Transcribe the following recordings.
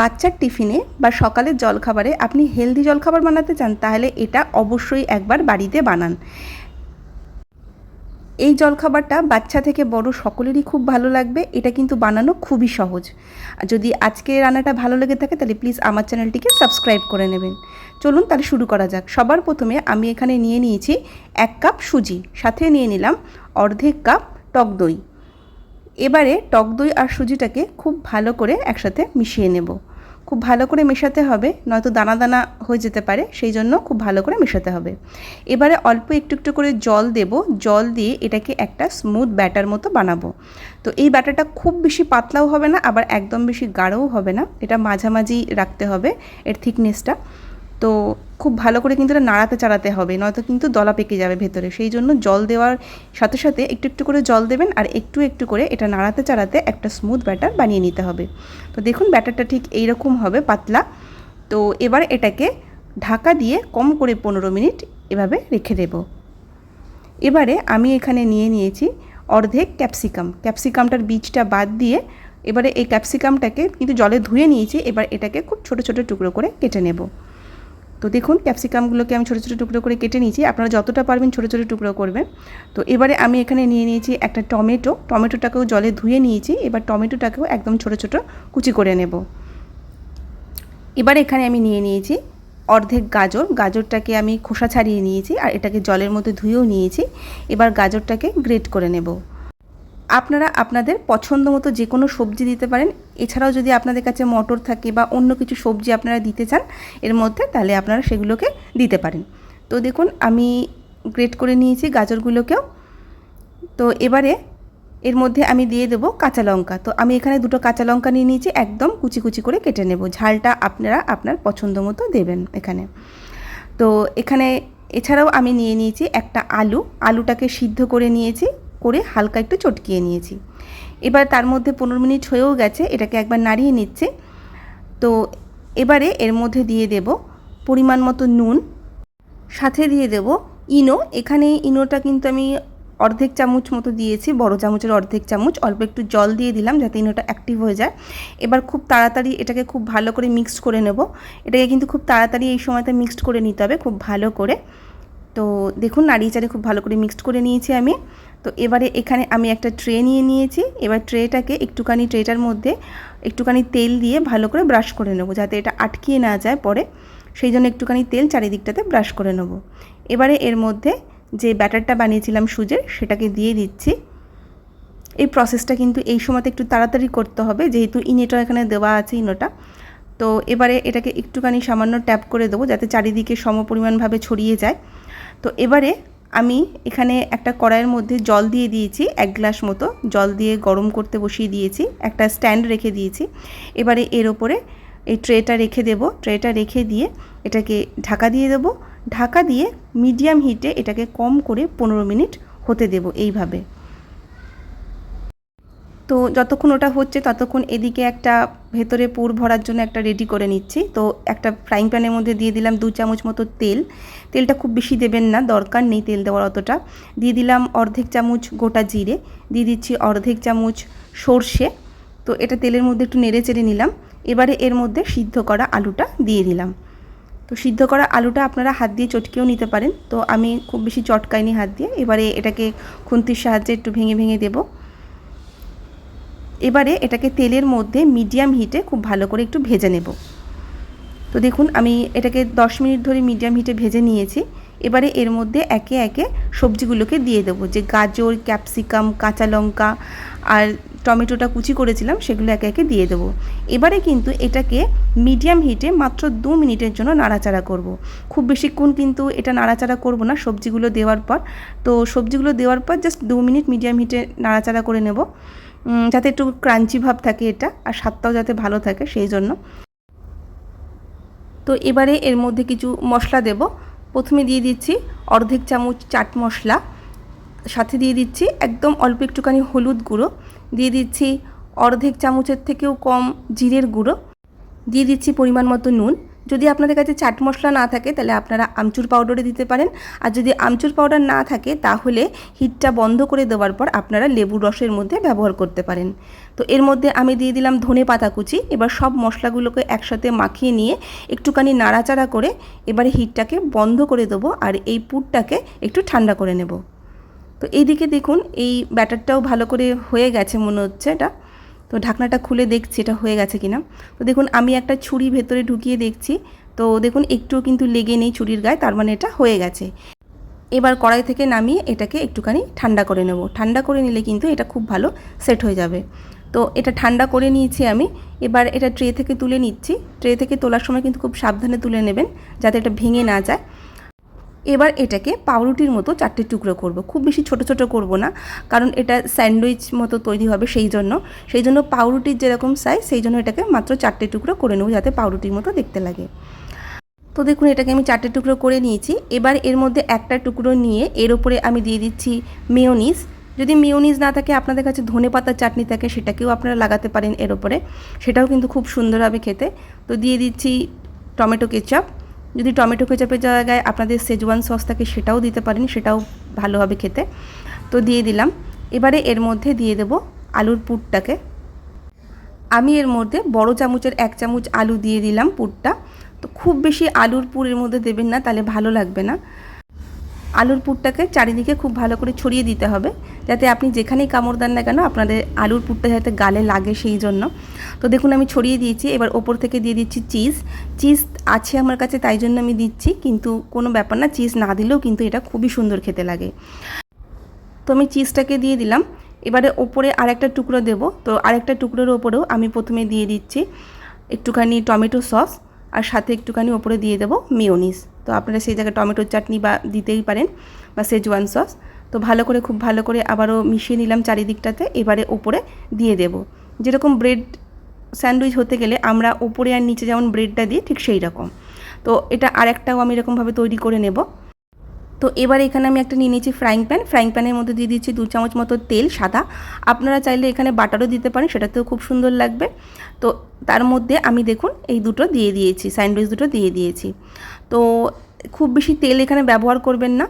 বাচ্চার টিফিনে বা সকালের জলখাবারে আপনি হেলদি জলখাবার বানাতে চান, তাহলে এটা অবশ্যই একবার বাড়িতে বানান। এই জলখাবারটা বাচ্চা থেকে বড় সকলেরই খুব ভালো লাগবে, এটা কিন্তু বানানো খুবই সহজ। আর যদি আজকে রান্নাটা ভালো লেগে থাকে, তাহলে প্লিজ আমার চ্যানেলটিকে সাবস্ক্রাইব করে নেবেন। চলুন তাহলে শুরু করা যাক। সবার প্রথমে আমি এখানে নিয়ে নিয়েছি এক কাপ সুজি, সাথে নিয়ে নিলাম অর্ধেক কাপ টক দই। এবারে টক দই আর সুজিটাকে খুব ভালো করে একসাথে মিশিয়ে নেব। খুব ভালো করে মেশাতে হবে, নয়তো দানা দানা হয়ে যেতে পারে, সেই জন্য খুব ভালো করে মেশাতে হবে। এবারে অল্প একটু একটু করে জল দেব, জল দিয়ে এটাকে একটা স্মুথ ব্যাটার মতো বানাবো। তো এই ব্যাটারটা খুব বেশি পাতলাও হবে না, আবার একদম বেশি গাঢ়ও হবে না, এটা মাঝামাঝি রাখতে হবে, এর থিকনেসটা তো খুব ভালো করে কিন্তু এটা নাড়াতে চাড়াতে হবে, নয়তো কিন্তু দলা পেকে যাবে ভেতরে। সেই জন্য জল দেওয়ার সাথে সাথে একটু একটু করে জল দেবেন আর একটু একটু করে এটা নাড়াতে চাড়াতে একটা স্মুথ ব্যাটার বানিয়ে নিতে হবে। তো দেখুন ব্যাটারটা ঠিক এইরকম হবে পাতলা। তো এবার এটাকে ঢাকা দিয়ে কম করে পনেরো মিনিট এভাবে রেখে দেব। এবারে আমি এখানে নিয়ে নিয়েছি অর্ধেক ক্যাপসিকাম। ক্যাপসিকামটার বীজটা বাদ দিয়ে এবারে এই ক্যাপসিকামটাকে কিন্তু জলে ধুয়ে নিয়েছি, এবার এটাকে খুব ছোটো ছোটো টুকরো করে কেটে নেব। তো দেখুন, ক্যাপসিকামগুলোকে আমি ছোটো ছোটো টুকরো করে কেটে নিয়েছি। আপনারা যতটা পারবেন ছোটো ছোটো টুকরো করবেন। তো এবারে আমি এখানে নিয়ে নিয়েছি একটা টমেটো। টমেটোটাকেও জলে ধুয়ে নিয়েছি। এবার টমেটোটাকেও একদম ছোটো ছোটো কুচি করে নেব। এবার এখানে আমি নিয়ে নিয়েছি অর্ধেক গাজর। গাজরটাকে আমি খোসা ছাড়িয়ে নিয়েছি আর এটাকে জলের মধ্যে ধুয়েও নিয়েছি। এবার গাজরটাকে গ্রেট করে নেব। আপনারা আপনাদের পছন্দ মতো যে কোনো সবজি দিতে পারেন। এছাড়াও যদি আপনাদের কাছে মটর থাকে বা অন্য কিছু সবজি আপনারা দিতে চান, এর মধ্যে তাহলে আপনারা সেগুলোকে দিতে পারেন। তো দেখুন, আমি গ্রেট করে নিয়েছি গাজরগুলোকেও। তো এবারে এর মধ্যে আমি দিয়ে দেবো কাঁচা লঙ্কা। তো আমি এখানে দুটো কাঁচা লঙ্কা নিয়ে নিয়েছি, একদম কুচি কুচি করে কেটে নেব। ঝালটা আপনারা আপনার পছন্দ মতো দেবেন এখানে। তো এখানে এছাড়াও আমি নিয়ে নিয়েছি একটা আলু। আলুটাকে সিদ্ধ করে নিয়েছি। করে হালকা একটু চটকিয়ে নিয়েছি। এবার তার মধ্যে পনেরো মিনিট হয়েও গেছে, এটাকে একবার নাড়িয়ে নিচ্ছে। তো এবারে এর মধ্যে দিয়ে দেব পরিমাণ মতো নুন, সাথে দিয়ে দেব ইনো। এখানে ইনোটা কিন্তু আমি অর্ধেক চামচ মতো দিয়েছি, বড় চামচের অর্ধেক চামচ। অল্প একটু জল দিয়ে দিলাম যাতে ইনোটা অ্যাক্টিভ হয়ে যায়। এবার খুব তাড়াতাড়ি এটাকে খুব ভালো করে মিক্সড করে নেব। এটাকে কিন্তু খুব তাড়াতাড়ি এই সময়তে মিক্সড করে নিতে হবে খুব ভালো করে। তো দেখুন নাড়িয়ে চাড়িয়ে খুব ভালো করে মিক্সড করে নিয়েছি আমি। তো এবারে এখানে আমি একটা ট্রে নিয়ে নিয়েছি। এবার ট্রেটাকে একটুখানি ট্রেটার মধ্যে একটুখানি তেল দিয়ে ভালো করে ব্রাশ করে নেব, যাতে এটা আটকিয়ে না যায় পরে। সেই জন্য একটুখানি তেল চারিদিকটাতে ব্রাশ করে নেব। এবারে এর মধ্যে যে ব্যাটারটা বানিয়েছিলাম সুজের, সেটাকে দিয়ে দিচ্ছি। এই প্রসেসটা কিন্তু এই সময়তে একটু তাড়াতাড়ি করতে হবে, যেহেতু ইনোটা এখানে দেওয়া আছে, ইনোটা। তো এবারে এটাকে একটুখানি সামান্য ট্যাপ করে দেবো, যাতে চারিদিকে সমপরিমাণভাবে ছড়িয়ে যায়। তো এবারে আমি এখানে একটা কড়াইয়ের মধ্যে জল দিয়ে দিয়েছি, এক গ্লাস মতো জল দিয়ে গরম করতে বসিয়ে দিয়েছি, একটা স্ট্যান্ড রেখে দিয়েছি। এবারে এর ওপরে এই ট্রেটা রেখে দেব, ট্রেটা রেখে দিয়ে এটাকে ঢাকা দিয়ে দেব। ঢাকা দিয়ে মিডিয়াম হিটে এটাকে কম করে পনেরো মিনিট হতে দেব এইভাবে। তো যতক্ষণ ওটা হচ্ছে ততক্ষণ এদিকে একটা ভেতরে পুর ভরার জন্য একটা রেডি করে নিচ্ছি। তো একটা ফ্রাইং প্যানের মধ্যে দিয়ে দিলাম দু চামচ মতো তেল। তেলটা খুব বেশি দেবেন না, দরকার নেই তেল দেওয়ার অতটা। দিয়ে দিলাম অর্ধেক চামচ গোটা জিরে, দিয়ে দিচ্ছি অর্ধেক চামচ সর্ষে। তো এটা তেলের মধ্যে একটু নেড়ে চেড়ে নিলাম। এবারে এর মধ্যে সিদ্ধ করা আলুটা দিয়ে দিলাম। তো সিদ্ধ করা আলুটা আপনারা হাত দিয়ে চটকেও নিতে পারেন। তো আমি খুব বেশি চটকাইনি হাত দিয়ে। এবারে এটাকে খুন্তির সাহায্যে একটু ভেঙে ভেঙে দেবো। এবারে এটাকে তেলের মধ্যে মিডিয়াম হিটে খুব ভালো করে একটু ভেজে নেব। তো দেখুন, আমি এটাকে দশ মিনিট ধরে মিডিয়াম হিটে ভেজে নিয়েছি। এবারে এর মধ্যে একে একে সবজিগুলোকে দিয়ে দেবো। যে গাজর, ক্যাপসিকাম, কাঁচা লঙ্কা আর টমেটোটা কুচি করেছিলাম, সেগুলো একে একে দিয়ে দেবো। এবারে কিন্তু এটাকে মিডিয়াম হিটে মাত্র দু মিনিটের জন্য নাড়াচাড়া করব। খুব বেশিক্ষণ কিন্তু এটা নাড়াচাড়া করব না, সবজিগুলো দেওয়ার পর। তো সবজিগুলো দেওয়ার পর জাস্ট দু মিনিট মিডিয়াম হিটে নাড়াচাড়া করে নেব। যাতে একটু ক্রাঞ্চি ভাব থাকে এটা, আর স্বাদটাও যাতে ভালো থাকে সেই জন্য। তো এবারে এর মধ্যে কিছু মশলা দেব। প্রথমে দিয়ে দিচ্ছি অর্ধেক চামচ চাট মশলা, সাথে দিয়ে দিচ্ছি একদম অল্প একটুখানি হলুদ গুঁড়ো, দিয়ে দিচ্ছি অর্ধেক চামচের থেকেও কম জিরের গুঁড়ো, দিয়ে দিচ্ছি পরিমাণ মতো নুন। যদি আপনাদের কাছে চাট মশলা না থাকে, তাহলে আপনারা আমচুর পাউডারে দিতে পারেন। আর যদি আমচুর পাউডার না থাকে, তাহলে হিটটা বন্ধ করে দেওয়ার পর আপনারা লেবুর রসের মধ্যে ব্যবহার করতে পারেন। তো এর মধ্যে আমি দিয়ে দিলাম ধনে পাতা কুচি। এবার সব মশলাগুলোকে একসাথে মাখিয়ে নিয়ে একটুখানি নাড়াচাড়া করে এবারে হিটটাকে বন্ধ করে দেবো আর এই পুরটাকে একটু ঠান্ডা করে নেব। তো এইদিকে দেখুন, এই ব্যাটারটাও ভালো করে হয়ে গেছে মনে হচ্ছে এটা। তো ঢাকনাটা খুলে দেখছি এটা হয়ে গেছে কিনা। তো দেখুন, আমি একটা ছুরি ভেতরে ঢুকিয়ে দেখছি। তো দেখুন, একটুও কিন্তু লেগে নেই ছুরির গায়ে, তার মানে এটা হয়ে গেছে। এবার কড়াই থেকে নামিয়ে এটাকে একটুখানি ঠান্ডা করে নেব। ঠান্ডা করে নিলে কিন্তু এটা খুব ভালো সেট হয়ে যাবে। তো এটা ঠান্ডা করে নিয়েছি আমি। এবার এটা ট্রে থেকে তুলে নিচ্ছি। ট্রে থেকে তোলার সময় কিন্তু খুব সাবধানে তুলে নেবেন, যাতে এটা ভেঙে না যায়। এবার এটাকে পাউরুটির মতো চারটে টুকরো করব। খুব বেশি ছোট ছোট করব না, কারণ এটা স্যান্ডউইচ মতো তৈরি হবে সেই জন্য। সেই জন্য পাউরুটির যেরকম সাইজ সেই জন্য এটাকে মাত্র চারটে টুকরো করে নেব যাতে পাউরুটির মতো দেখতে লাগে। তো দেখুন, এটাকে আমি চারটে টুকরো করে নিয়েছি। এবার এর মধ্যে একটা টুকরো নিয়ে এর ওপরে আমি দিয়ে দিচ্ছি মেয়োনিজ। যদি মেয়োনিজ না থাকে, আপনাদের কাছে ধনে পাতার চাটনি থাকে, সেটাকেও আপনারা লাগাতে পারেন এর ওপরে। সেটাও কিন্তু খুব সুন্দর হবে খেতে। তো দিয়ে দিচ্ছি টমেটো কেচাপ। যদি টমেটো কেচাপের জায়গায় আপনাদের সেজওয়ান সস থাকে, সেটাও দিতে পারেন, সেটাও ভালো হবে খেতে। তো দিয়ে দিলাম। এবারে এর মধ্যে দিয়ে দেব আলুর পুরটাকে। আমি এর মধ্যে বড় চামচের এক চামচ আলু দিয়ে দিলাম পুরটা। তো খুব বেশি আলুর পুরের মধ্যে দেবেন না, তাহলে ভালো লাগবে না। আলুর পুরটাকে চারিদিকে খুব ভালো করে ছড়িয়ে দিতে হবে, যাতে আপনি যেখানেই কামড় দেন না কেন আপনাদের আলুর পুরটা যাতে গালে লাগে সেই জন্য। তো দেখুন, আমি ছড়িয়ে দিয়েছি, এবার ওপর থেকে দিয়ে দিচ্ছি চিজ। চিজ আছে আমার কাছে, তাই জন্য আমি দিচ্ছি, কিন্তু কোনো ব্যাপার না, চিজ না দিলেও কিন্তু এটা খুবই সুন্দর খেতে লাগে। তো আমি চিজটাকে দিয়ে দিলাম। এবারে ওপরে আরেকটা টুকরো দেব। তো আরেকটা টুকরোর ওপরেও আমি প্রথমে দিয়ে দিচ্ছি একটুখানি টমেটো সস। আর সাথে একটুখানি ওপরে দিয়ে দেবো মিওনিস তো আপনারা সেই জায়গায় টমেটোর চাটনি বা দিতেই পারেন বা সেজওয়ান সস তো ভালো করে, খুব ভালো করে আবারও মিশিয়ে নিলাম চারিদিকটাতে, এবারে ওপরে দিয়ে দেব। যেরকম ব্রেড স্যান্ডউইচ হতে গেলে আমরা ওপরে আর নিচে যেমন ব্রেডটা দিই ঠিক সেই রকম। তো এটা আরেকটাও আমি এরকমভাবে তৈরি করে নেব। তো এবার এখানে আমি একটা নিয়ে নিয়েছি ফ্রাইং প্যান ফ্রাইং প্যানের মধ্যে দিয়ে দিচ্ছি দু চামচ মতো তেল, সাদা। আপনারা চাইলে এখানে বাটারও দিতে পারেন, সেটাতেও খুব সুন্দর লাগবে। তো তার মধ্যে আমি দেখুন, এই দুটো দিয়ে দিয়েছি স্যান্ডউইচ দুটো দিয়ে দিয়েছি। তো খুব বেশি তেল এখানে ব্যবহার করবেন না।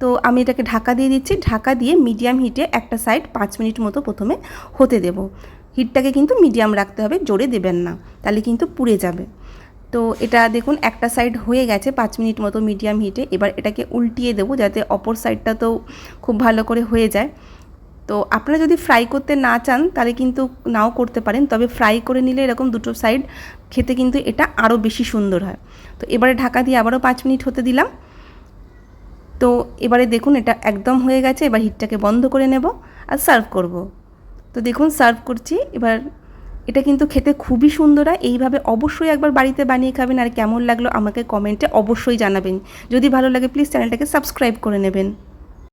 তো আমি এটাকে ঢাকা দিয়ে দিচ্ছি। ঢাকা দিয়ে মিডিয়াম হিটে একটা সাইড পাঁচ মিনিট মতো প্রথমে হতে দেব। হিটটাকে কিন্তু মিডিয়াম রাখতে হবে, জোরে দেবেন না, তাহলে কিন্তু পুড়ে যাবে। তো এটা দেখুন, একটা সাইড হয়ে গেছে পাঁচ মিনিট মতো মিডিয়াম হিটে এবার এটাকে উল্টিয়ে দেবো যাতে অপর সাইডটা তো খুব ভালো করে হয়ে যায়। তো আপনারা যদি ফ্রাই করতে না চান, তাহলে কিন্তু নাও করতে পারেন। তবে ফ্রাই করে নিলে এরকম দুটো সাইড খেতে কিন্তু এটা আরও বেশি সুন্দর হয়। তো এবারে ঢাকা দিয়ে আবারও পাঁচ মিনিট হতে দিলাম। তো এবারে দেখুন, এটা একদম হয়ে গেছে। এবার হিটটাকে বন্ধ করে নেব আর সার্ভ করব। তো দেখুন সার্ভ করছি। এবার এটা কিন্তু খেতে খুবই সুন্দর হয়। এইভাবে অবশ্যই একবার বাড়িতে বানিয়ে খাবেন আর কেমন লাগল আমাকে কমেন্টে অবশ্যই জানাবেন। যদি ভালো লাগে প্লিজ চ্যানেলটাকে সাবস্ক্রাইব করে নেবেন।